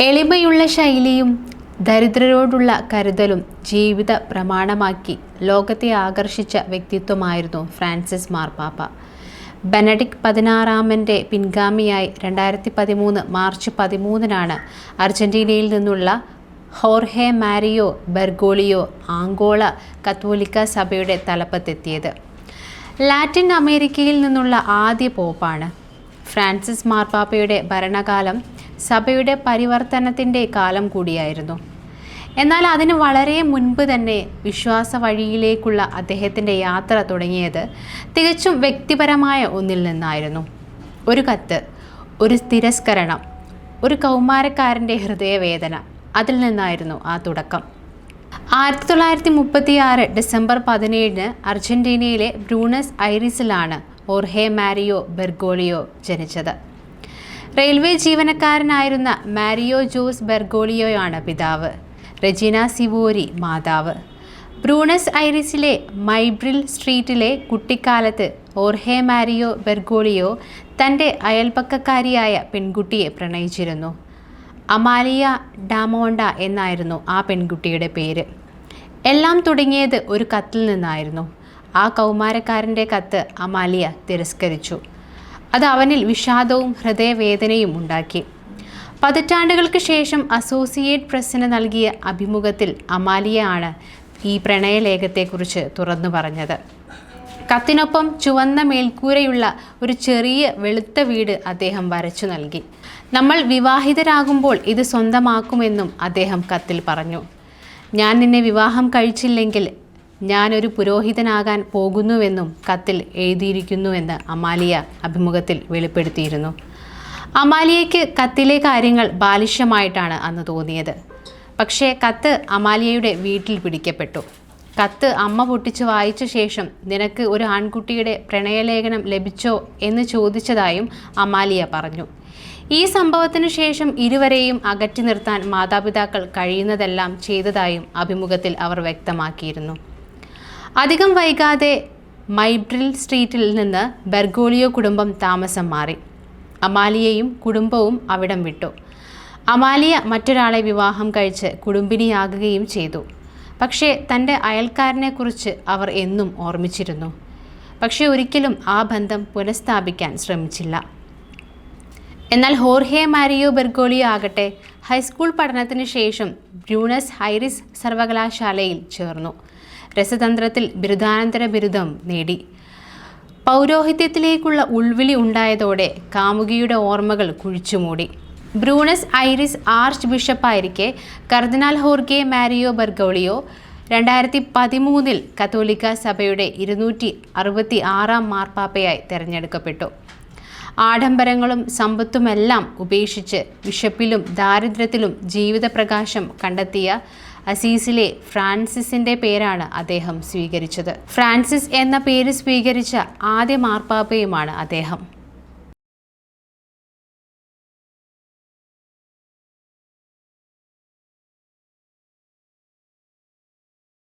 എളിമയുള്ള ശൈലിയും ദരിദ്രരോടുള്ള കരുതലും ജീവിത പ്രമാണമാക്കി ലോകത്തെ ആകർഷിച്ച വ്യക്തിത്വമായിരുന്നു ഫ്രാൻസിസ് മാർപ്പാപ്പ ബെനഡിക് പതിനാറാമന്റെ പിൻഗാമിയായി രണ്ടായിരത്തി പതിമൂന്ന് മാർച്ച് പതിമൂന്നിനാണ് അർജന്റീനയിൽ നിന്നുള്ള ഹോർഹെ മാരിയോ ബെർഗോളിയോ ആങ്കോള കത്തോലിക്ക സഭയുടെ തലപ്പത്തെത്തിയത്. ലാറ്റിൻ അമേരിക്കയിൽ നിന്നുള്ള ആദ്യ പോപ്പാണ്. ഫ്രാൻസിസ് മാർപ്പാപ്പയുടെ ഭരണകാലം സഭയുടെ പരിവർത്തനത്തിന്റെ കാലം കൂടിയായിരുന്നു. എന്നാൽ അതിന് വളരെ മുൻപ് തന്നെ വിശ്വാസ വഴിയിലേക്കുള്ള അദ്ദേഹത്തിന്റെ യാത്ര തുടങ്ങിയത് തികച്ചും വ്യക്തിപരമായ ഒന്നിൽ നിന്നായിരുന്നു. ഒരു കത്ത് ഒരു തിരസ്കരണം ഒരു കൗമാരക്കാരന്റെ ഹൃദയവേദന അതിൽ നിന്നായിരുന്നു ആ തുടക്കം. ആയിരത്തി തൊള്ളായിരത്തി മുപ്പത്തി ആറ് ഡിസംബർ പതിനേഴിന് അർജന്റീനയിലെ ബ്രൂണസ് ഐറിസിലാണ് ഓർഹെ മാരിയോ ബെർഗോളിയോ ജനിച്ചത്. റെയിൽവേ ജീവനക്കാരനായിരുന്ന മാരിയോ ജോസ് ബെർഗോളിയോയാണ് പിതാവ്. റെജീന സിവോരി മാതാവ്. ബ്രൂണസ് ഐറിസിലെ മൈബ്രിൽ സ്ട്രീറ്റിലെ കുട്ടിക്കാലത്ത് ഓർഹെ മാരിയോ ബെർഗോളിയോ തന്റെ അയൽപക്കക്കാരിയായ പെൺകുട്ടിയെ പ്രണയിച്ചിരുന്നു. അമാലിയ ഡാമോണ്ട എന്നായിരുന്നു ആ പെൺകുട്ടിയുടെ പേര്. എല്ലാം തുടങ്ങിയത് ഒരു കത്തിൽ നിന്നായിരുന്നു. ആ കൗമാരക്കാരന്റെ കത്ത് അമാലിയ തിരസ്കരിച്ചു. അത് അവനിൽ വിഷാദവും ഹൃദയവേദനയും ഉണ്ടാക്കി. പതിറ്റാണ്ടുകൾക്ക് ശേഷം അസോസിയേറ്റ് പ്രസ്സിന് നൽകിയ അഭിമുഖത്തിൽ അമാലിയ ആണ് ഈ പ്രണയലേഖത്തെക്കുറിച്ച് തുറന്നു പറഞ്ഞത്. കത്തിനൊപ്പം ചുവന്ന മേൽക്കൂരയുള്ള ഒരു ചെറിയ വെളുത്ത വീട് അദ്ദേഹം വരച്ചു നൽകി. നമ്മൾ വിവാഹിതരാകുമ്പോൾ ഇത് സ്വന്തമാക്കുമെന്നും അദ്ദേഹം കത്തിൽ പറഞ്ഞു. ഞാൻ നിന്നെ വിവാഹം കഴിച്ചില്ലെങ്കിൽ ഞാനൊരു പുരോഹിതനാകാൻ പോകുന്നുവെന്നും കത്തിൽ എഴുതിയിരിക്കുന്നുവെന്ന് അമാലിയ അഭിമുഖത്തിൽ വെളിപ്പെടുത്തിയിരുന്നു. അമാലിയയ്ക്ക് കത്തിലെ കാര്യങ്ങൾ ബാലിഷ്യമായിട്ടാണ് അന്ന് തോന്നിയത്. പക്ഷേ കത്ത് അമാലിയയുടെ വീട്ടിൽ പിടിക്കപ്പെട്ടു. കത്ത് അമ്മ പൊട്ടിച്ച് വായിച്ച ശേഷം നിനക്ക് ഒരു ആൺകുട്ടിയുടെ പ്രണയലേഖനം ലഭിച്ചോ എന്ന് ചോദിച്ചതായും അമാലിയ പറഞ്ഞു. ഈ സംഭവത്തിന് ശേഷം ഇരുവരെയും അകറ്റി നിർത്താൻ മാതാപിതാക്കൾ കഴിയുന്നതെല്ലാം ചെയ്തതായും അഭിമുഖത്തിൽ അവർ വ്യക്തമാക്കിയിരുന്നു. അധികം വൈകാതെ മൈബ്രിൽ സ്ട്രീറ്റിൽ നിന്ന് ബെർഗോളിയോ കുടുംബം താമസം മാറി. അമാലിയയും കുടുംബവും അവിടം വിട്ടു. അമാലിയ മറ്റൊരാളെ വിവാഹം കഴിച്ച് കുടുംബിനിയാകുകയും ചെയ്തു. പക്ഷേ തന്റെ അയൽക്കാരനെക്കുറിച്ച് അവർ എന്നും ഓർമ്മിച്ചിരുന്നു. പക്ഷേ ഒരിക്കലും ആ ബന്ധം പുനഃസ്ഥാപിക്കാൻ ശ്രമിച്ചില്ല. എന്നാൽ ഹോർഹെ മാരിയോ ബെർഗോളിയോ ആകട്ടെ ഹൈസ്കൂൾ പഠനത്തിന് ശേഷം ബ്രൂണസ് ഹൈറിസ് സർവകലാശാലയിൽ ചേർന്നു. രസതന്ത്രത്തിൽ ബിരുദാനന്തര ബിരുദം നേടി. പൗരോഹിത്യത്തിലേക്കുള്ള ഉൾവിളി ഉണ്ടായതോടെ കാമുകിയുടെ ഓർമ്മകൾ കുഴിച്ചുമൂടി. ബ്രൂണസ് ഐറിസ് ആർച്ച് ബിഷപ്പായിരിക്കെ കർദിനാൾ ഹോർഗെ മാരിയോ ബർഗോളിയോ രണ്ടായിരത്തി പതിമൂന്നിൽ കത്തോലിക്ക സഭയുടെ ഇരുന്നൂറ്റി അറുപത്തി ആറാം മാർപ്പാപ്പയായി തിരഞ്ഞെടുക്കപ്പെട്ടു. ആഡംബരങ്ങളും സമ്പത്തുമെല്ലാം ഉപേക്ഷിച്ച് വിശപ്പിലും ദാരിദ്ര്യത്തിലും ജീവിതപ്രകാശം കണ്ടെത്തിയ അസീസിലെ ഫ്രാൻസിസിന്റെ പേരാണ് അദ്ദേഹം സ്വീകരിച്ചത്. ഫ്രാൻസിസ് എന്ന പേര് സ്വീകരിച്ച ആദ്യ മാർപ്പാപ്പയുമാണ് അദ്ദേഹം.